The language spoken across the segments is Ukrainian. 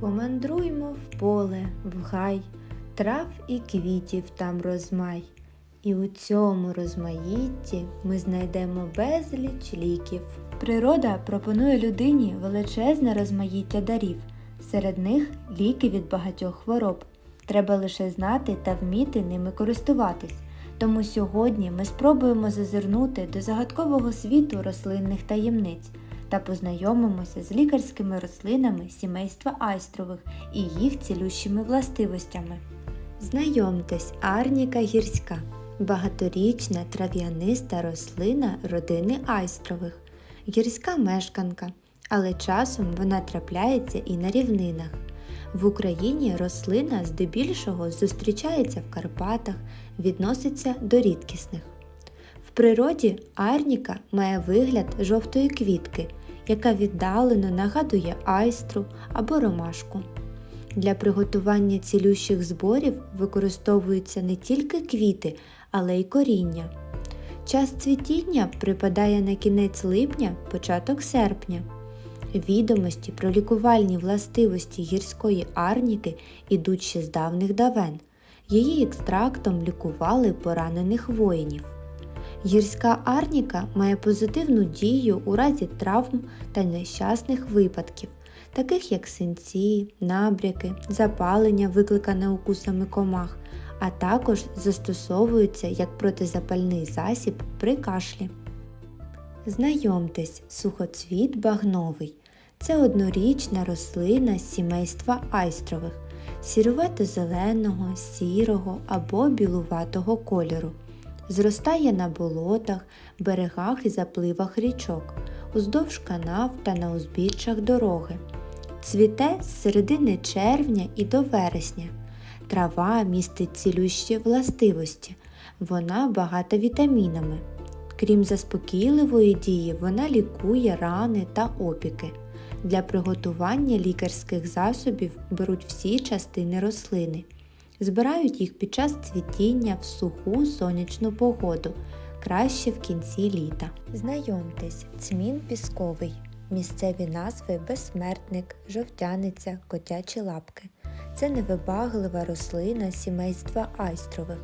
Помандруймо в поле, в гай, трав і квітів там розмай. І у цьому розмаїтті ми знайдемо безліч ліків. Природа пропонує людині величезне розмаїття дарів. Серед них ліки від багатьох хвороб. Треба лише знати та вміти ними користуватись. Тому сьогодні ми спробуємо зазирнути до загадкового світу рослинних таємниць та познайомимося з лікарськими рослинами сімейства айстрових і їх цілющими властивостями. Знайомтесь, арніка гірська багаторічна трав'яниста рослина родини айстрових, гірська мешканка, але часом вона трапляється і на рівнинах. В Україні рослина здебільшого зустрічається в Карпатах, відноситься до рідкісних. В природі арніка має вигляд жовтої квітки, яка віддалено нагадує айстру або ромашку. Для приготування цілющих зборів використовуються не тільки квіти, але й коріння. Час цвітіння припадає на кінець липня, початок серпня. Відомості про лікувальні властивості гірської арніки ідуть ще з давних давен. Її екстрактом лікували поранених воїнів. Гірська арніка має позитивну дію у разі травм та нещасних випадків, таких як синці, набряки, запалення, викликане укусами комах, а також застосовується як протизапальний засіб при кашлі. Знайомтесь, сухоцвіт багновий. Це однорічна рослина з сімейства айстрових, сірувато-зеленого, сірого або білуватого кольору. Зростає на болотах, берегах і запливах річок, уздовж канав та на узбіччях дороги. Цвіте з середини червня і до вересня. Трава містить цілющі властивості. Вона багата вітамінами. Крім заспокійливої дії, вона лікує рани та опіки. Для приготування лікарських засобів беруть всі частини рослини. Збирають їх під час цвітіння в суху сонячну погоду, краще в кінці літа. Знайомтесь, цмін пісковий. Місцеві назви безсмертник, жовтяниця, котячі лапки. Це невибаглива рослина сімейства айстрових.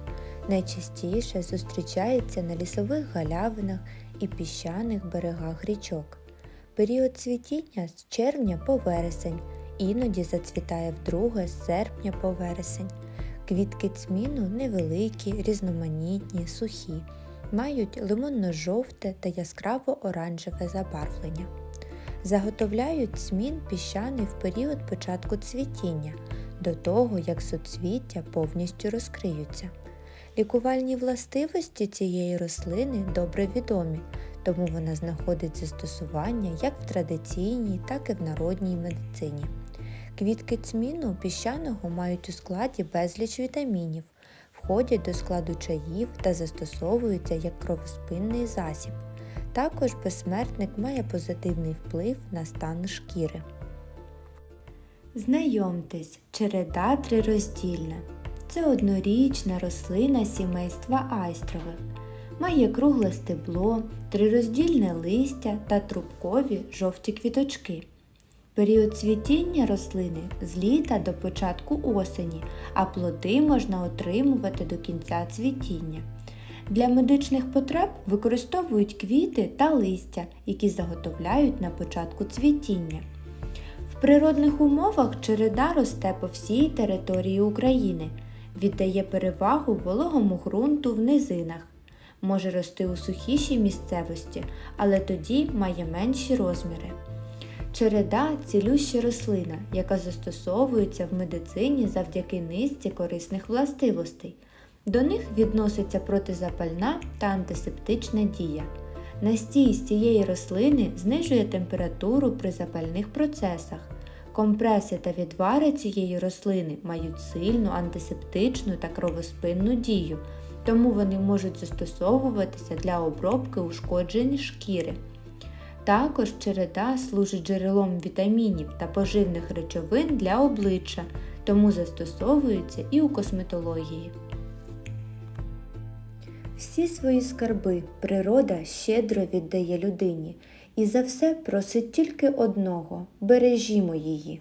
Найчастіше зустрічається на лісових галявинах і піщаних берегах річок. Період цвітіння з червня по вересень, іноді зацвітає вдруге з серпня по вересень. Квітки цміну невеликі, різноманітні, сухі, мають лимонно-жовте та яскраво-оранжеве забарвлення. Заготовляють цмін піщаний в період початку цвітіння, до того як суцвіття повністю розкриються. Лікувальні властивості цієї рослини добре відомі, тому вона знаходить застосування як в традиційній, так і в народній медицині. Квітки цміну піщаного мають у складі безліч вітамінів, входять до складу чаїв та застосовуються як кровоспинний засіб. Також безсмертник має позитивний вплив на стан шкіри. Знайомтесь, череда трироздільна. Це однорічна рослина сімейства айстрових. Має кругле стебло, трироздільне листя та трубкові жовті квіточки. Період цвітіння рослини з літа до початку осені, а плоди можна отримувати до кінця цвітіння. Для медичних потреб використовують квіти та листя, які заготовляють на початку цвітіння. В природних умовах череда росте по всій території України, віддає перевагу вологому ґрунту в низинах. Може рости у сухішій місцевості, але тоді має менші розміри. Череда цілюща рослина, яка застосовується в медицині завдяки низці корисних властивостей. До них відноситься протизапальна та антисептична дія. Настій з цієї рослини знижує температуру при запальних процесах. Компреси та відвари цієї рослини мають сильну антисептичну та кровоспинну дію, тому вони можуть застосовуватися для обробки ушкоджень шкіри. Також череда служить джерелом вітамінів та поживних речовин для обличчя, тому застосовується і у косметології. Всі свої скарби природа щедро віддає людині і за все просить тільки одного бережімо її.